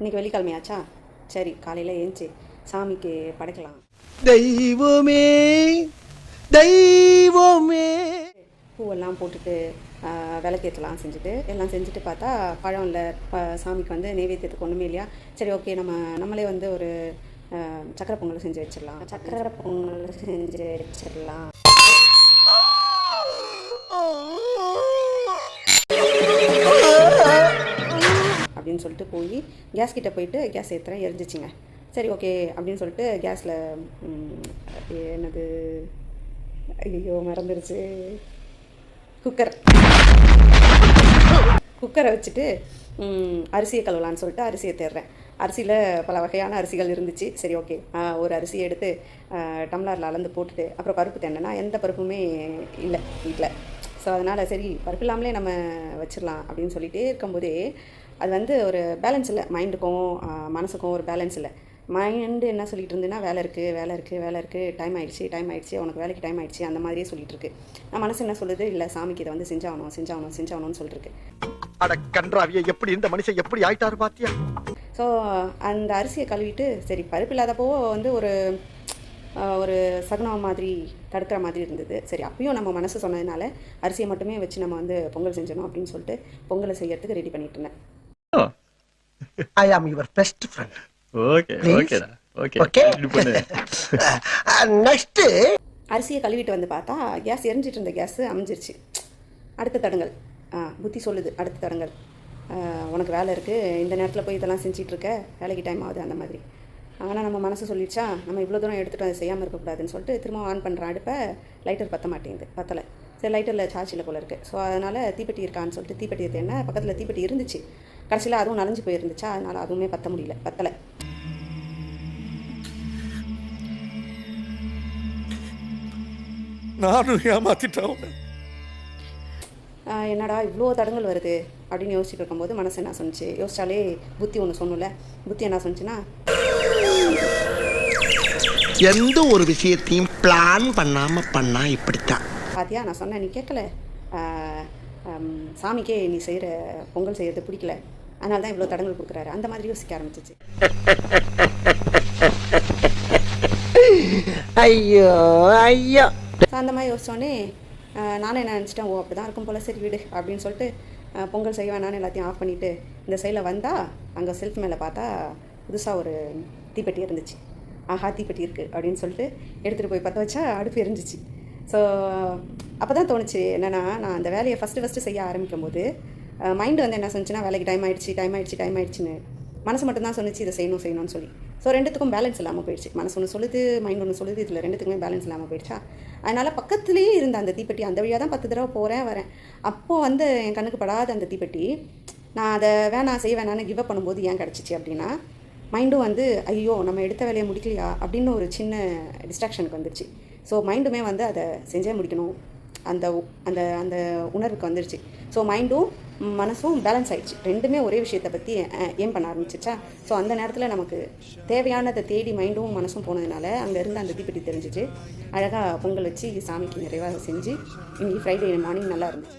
இன்னைக்கு வெள்ளிக்கிழமையாச்சா? சரி காலையில் ஏஞ்சி சாமிக்கு படைக்கலாம். தெய்வமே தெய்வமே. பூவெல்லாம் போட்டுட்டு விளக்கேற்றலாம் செஞ்சுட்டு எல்லாம் செஞ்சுட்டு பார்த்தா பழம் இல்லை சாமிக்கு வந்து நெய்வேத்தியத்துக்கு ஒன்றுமே இல்லையா? சரி ஓகே நம்ம நம்மளே வந்து ஒரு சக்கரை பொங்கல் செஞ்சு வச்சிடலாம். சக்கரை பொங்கல் செஞ்சு வச்சிடலாம். அப்படின்னு சொல்லிட்டு போய் கேஸ் கிட்டே போயிட்டு கேஸ் ஏற்றுறேன் எரிஞ்சிச்சிங்க. சரி ஓகே அப்படின்னு சொல்லிட்டு கேஸில் என்னது ஐயோ மறந்துருச்சு. குக்கர் குக்கரை வச்சுட்டு அரிசியை கழுவலான்னு சொல்லிட்டு அரிசியை தேடுறேன் அரிசியில் பல வகையான அரிசிகள் இருந்துச்சு. சரி ஓகே ஒரு அரிசியை எடுத்து டம்ளரில் அளந்து போட்டுட்டு அப்புறம் பருப்பு தேடினா எந்த பருப்புமே இல்லை வீட்டில் ஸோ அதனால் சரி பருப்பு இல்லாமலே நம்ம வச்சிடலாம் அப்படின்னு சொல்லிட்டே இருக்கும்போதே அது வந்து ஒரு பேலன்ஸ் இல்லை. மைண்டுக்கும் மனசுக்கும் ஒரு பேலன்ஸ் இல்லை. மைண்டு என்ன சொல்லிட்டு இருந்ததுன்னா வேலை இருக்குது வேலை இருக்குது வேலை இருக்குது டைம் ஆயிடுச்சு டைம் ஆயிடுச்சு உனக்கு வேலைக்கு டைம் ஆயிடுச்சு அந்த மாதிரியே சொல்லிட்டு இருக்கு. நான் மனசு என்ன சொல்லுது? இல்லை சாமிக்கு இதை வந்து செஞ்சாகணும் செஞ்சாகணும் செஞ்சாகணும்னு சொல்லிட்டு அட கன்றாவிய எப்படி இந்த மனுஷன் எப்படி ஆயிட்டாரு பாத்தியா? ஸோ அந்த அரிசியை கழுவிட்டு சரி பருப்பு இல்லாதப்போ வந்து ஒரு ஒரு சகுனம் மாதிரி தடுக்கிற மாதிரி இருந்தது. சரி அப்பயும் நம்ம மனசு சொன்னதுனால அரிசியை மட்டுமே வச்சு நம்ம வந்து பொங்கல் செஞ்சணும் அப்படின்னு சொல்லிட்டு பொங்கலை செய்யறதுக்கு ரெடி பண்ணிட்டு இருந்தேன். I am your best friend okay Please? ஓகேடா. ஓகே. ஓகே இது பண்ணு. நெக்ஸ்ட் அரிசியை கழுவிட்டு வந்து பார்த்தா கேஸ் எரிஞ்சிட்டு இருந்த கேஸ் அமைஞ்சிருச்சு. அடுத்த தடங்கள் ஆ புத்தி சொல்லுது அடுத்த தடங்கள் ஆ, உனக்கு வேலை இருக்குது இந்த நேரத்தில் போய் இதெல்லாம் செஞ்சிட்டு இருக்க வேலைக்கு டைம் ஆகுது அந்த மாதிரி. ஆனால் நம்ம மனசு சொல்லிடுச்சா நம்ம இவ்வளோ தூரம் எடுத்துகிட்டு அதை செய்யாமல் இருக்கக்கூடாதுன்னு சொல்லிட்டு திரும்ப ஆன் பண்ணுற அடுப்பை லைட்டர் பற்ற மாட்டேங்குது பத்தலை. சரி லைட்டரில் சார்ஜில் போல இருக்குது ஸோ அதனால் தீப்பெட்டி இருக்கான்னு சொல்லிட்டு தீப்பெட்டி என்ன பக்கத்தில் தீப்பெட்டி இருந்துச்சு. கடைசியில் அதுவும் நனைஞ்சு போயிருந்துச்சா அதனால் அதுவுமே பற்ற முடியல பத்தலை. நானும் ஏமாத்திட்டேன் என்னடா இவ்வளோ தடங்கள் வருது அப்படின்னு யோசிச்சுட்டு இருக்கும்போது மனசு என்ன சொன்னுச்சு? யோசிச்சாலே புத்தி ஒன்று சொன்னல புத்தி என்ன சொன்னுச்சுன்னா எந்த ஒரு விஷயத்தையும் பிளான் பண்ணாம பண்ணா இப்படித்தான் பாத்தியா நான் சொன்னேன் நீ கேட்கல? சாமிக்கே நீ செய்கிற பொங்கல் செய்கிறது பிடிக்கல. அதனால தான் இவ்வளோ தடங்கள் கொடுக்குறாரு. அந்த மாதிரி யோசிக்க ஆரம்பிச்சிச்சு. ஐயோ ஐயோ. அந்த மாதிரி யோசிச்சோடனே நானே என்ன நினச்சிட்டேன் ஓ அப்படி தான் இருக்கும் போல. சரி விடு அப்படின்னு சொல்லிட்டு பொங்கல் செய்ய வேணான்னு எல்லாத்தையும் ஆஃப் பண்ணிவிட்டு இந்த சைடில் வந்தால் அங்கே செல்ஃப் மேலே பார்த்தா புதுசாக ஒரு தீப்பெட்டி இருந்துச்சு. ஆஹா தீப்பெட்டி இருக்குது அப்படின்னு சொல்லிட்டு எடுத்துகிட்டு போய் பற்ற வச்சா அடுப்பு எரிஞ்சிச்சு. ஸோ அப்போ தான் தோணுச்சு என்னென்னா நான் அந்த வேலையை ஃபஸ்ட்டு ஃபஸ்ட்டு செய்ய ஆரம்பிக்கும் போது மைண்டு வந்து என்ன சொன்னிச்சுன்னா வேலைக்கு டைம் ஆயிடுச்சு டைம் ஆயிடுச்சு டைம் ஆயிடுச்சுன்னு மனசு மட்டும்தான் சொன்னிச்சு இதை செய்யணும் செய்யணும்னு சொல்லி. ஸோ ரெண்டுத்துக்கும் பேலன்ஸ் இல்லாமல் போயிடுச்சு. மனசு ஒன்று சொல்லுது மைண்ட் ஒன்று சொல்லுது இதில் ரெண்டுத்துக்குமே பேலன்ஸ் இல்லாமல் போயிடுச்சா? அதனால் பக்கத்துலேயே இருந்த அந்த தீப்பெட்டி அந்த வழியாக தான் பத்து தடவை போகிறேன் வரேன். அப்போது வந்து என் கண்ணுக்கு படாத அந்த தீப்பெட்டி நான் அதை வேணாம் செய்ய வேணான்னு கிவ் அப் பண்ணும்போது ஏன் கிடச்சிச்சு அப்படின்னா மைண்டும் வந்து ஐயோ நம்ம எடுத்த வேலையை முடிக்கலையா? அப்படின்னு ஒரு சின்ன டிஸ்ட்ராக்ஷனுக்கு வந்துருச்சு. ஸோ மைண்டுமே வந்து அதை செஞ்சே முடிக்கணும். அந்த அந்த அந்த உணர்வுக்கு வந்துருச்சு. ஸோ மைண்டும் மனசும் பேலன்ஸ் ஆகிடுச்சு ரெண்டுமே ஒரே விஷயத்தை பற்றி ஏம் பண்ண ஆரம்பிச்சிச்சா ஸோ அந்த நேரத்தில் நமக்கு தேவையானதை தேடி மைண்டும் மனசும் போனதுனால அங்கேருந்து அந்த தீப்பெட்டி தெரிஞ்சிச்சு. அழகாக பொங்கல் வச்சு சாமிக்கு நிறைவாக செஞ்சு இன்னைக்கு ஃப்ரைடே மார்னிங் நல்லா இருந்துச்சு.